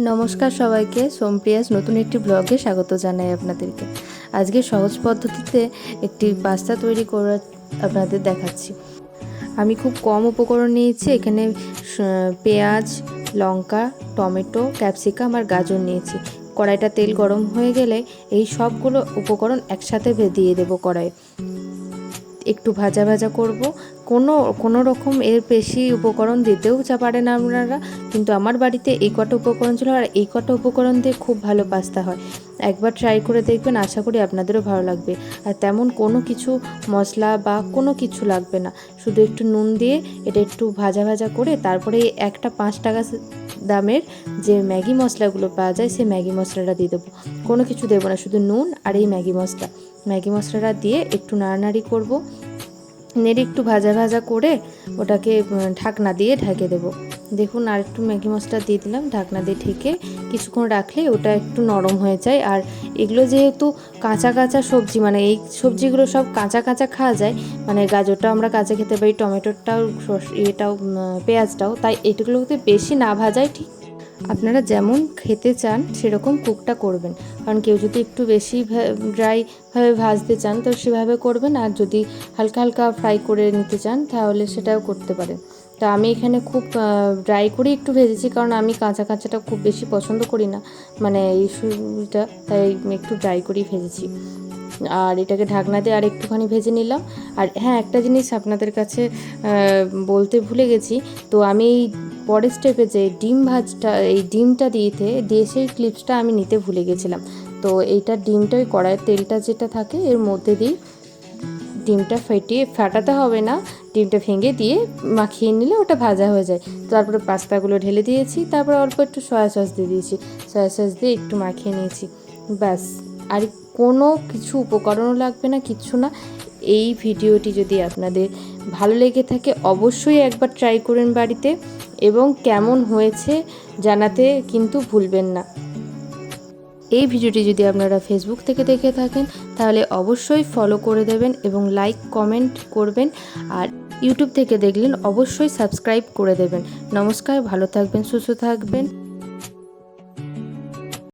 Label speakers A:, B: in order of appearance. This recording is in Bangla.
A: নমস্কার সবাইকে। সোমপ্রিয়াস, নতুন একটি ব্লগে স্বাগত জানাই আপনাদেরকে। আজকে সহজ পদ্ধতিতে একটি পাস্তা তৈরি করা আপনাদের দেখাচ্ছি। আমি খুব কম উপকরণ নিয়েছি, এখানে পেঁয়াজ, লঙ্কা, টমেটো, ক্যাপসিকাম আর গাজর নিয়েছি। কড়াইটা তেল গরম হয়ে গেলে এই সবগুলো উপকরণ একসাথে ভে- দিয়ে দেবো কড়াইয়ে। একটু ভাজা ভাজা করব। কোনো কোনো রকম এর বেশি উপকরণ দিতেও চা পারেন আপনারা, কিন্তু আমার বাড়িতে এই কটা উপকরণ ছিল আর এই কটা উপকরণ দিয়ে খুব ভালো পাস্তা হয়। একবার ট্রাই করে দেখবেন, আশা করি আপনাদেরও ভালো লাগবে। আর তেমন কোনো কিছু মশলা বা কোনো কিছু লাগবে না। শুধু একটু নুন দিয়ে এটা একটু ভাজা ভাজা করে তারপরে একটা পাঁচ টাকা দামের যে ম্যাগি মশলাগুলো পাওয়া যায়, সেই ম্যাগি মশলাটা দিয়ে দেবো। কোনো কিছু দেবো না, শুধু নুন আর এই ম্যাগি মশলা। ম্যাগি মশলাটা দিয়ে একটু নাড়ানাড়ি করব। নেড়ে একটু ভাজা ভাজা করে ওটাকে ঢাকনা দিয়ে ঢেকে দেবো। দেখুন আর একটু ম্যাগি মশলা দিয়ে দিলাম, ঢাকনা দিয়ে ঢেকে কিছুক্ষণ রাখলে ওটা একটু নরম হয়ে যায়। আর এগুলো যেহেতু কাঁচা কাঁচা সবজি মানে এই সবজিগুলো সব কাঁচা কাঁচা খাওয়া যায় মানে গাজরটাও আমরা কাঁচা খেতে পারি টমেটোটাও এটাও পেঁয়াজটাও, তাই এগুলোতে বেশি না ভাজাই ঠিক আপনারা যেমন খেতে চান, সেরকম কুকটা করবেন। কারণ কেউ যদি একটু বেশি ড্রাইভাবে ভাজতে চান, তো সেভাবে করবেন। আর যদি হালকা হালকা ফ্রাই করে নিতে চান, তাহলে সেটাও করতে পারেন। তা আমি এখানে খুব ড্রাই করে একটু ভেজেছি, কারণ আমি কাঁচা কাঁচাটা খুব বেশি পছন্দ করি না। মানে এই সুটা তাই একটু ড্রাই করেই ভেজেছি। আর এটাকে ঢাকনা দিয়ে আর একটুখানি ভেজে নিলাম। আর হ্যাঁ একটা জিনিস আপনাদের কাছে বলতে ভুলে গেছি। তো আমি পরের স্টেপে যে ডিম ভাজটা, এই ডিমটা দিয়েতে দিয়ে সেই ক্লিপসটা আমি নিতে ভুলে গেছিলাম। তো এইটা ডিমটা, ওই কড়াইয়ের তেলটা যেটা থাকে, এর মধ্যে দিই ডিমটা ফেটিয়ে, ফাটাতে হবে না। ডিমটা ভেঙে দিয়ে মাখিয়ে নিলে ওটা ভাজা হয়ে যায়। তারপরে পাস্তাগুলো ঢেলে দিয়েছি, তারপরে অল্প একটু সয়া সস দিয়ে দিয়েছি। সয়া সস দিয়ে একটু মাখিয়ে নিয়েছি। ব্যাস। আর কোনো কিছু উপকরণও লাগবে না, কিচ্ছু না। এই ভিডিওটি যদি আপনাদের ভালো লেগে থাকে, অবশ্যই একবার ট্রাই করেন বাড়িতে এবং কেমন হয়েছে জানাতে কিন্তু ভুলবেন না। এই ভিডিওটি যদি আপনারা ফেসবুক থেকে দেখে থাকেন, তাহলে অবশ্যই ফলো করে দেবেন এবং লাইক কমেন্ট করবেন আর ইউটিউব থেকে দেখলেন, অবশ্যই সাবস্ক্রাইব করে দেবেন। নমস্কার, ভালো থাকবেন, সুস্থ থাকবেন।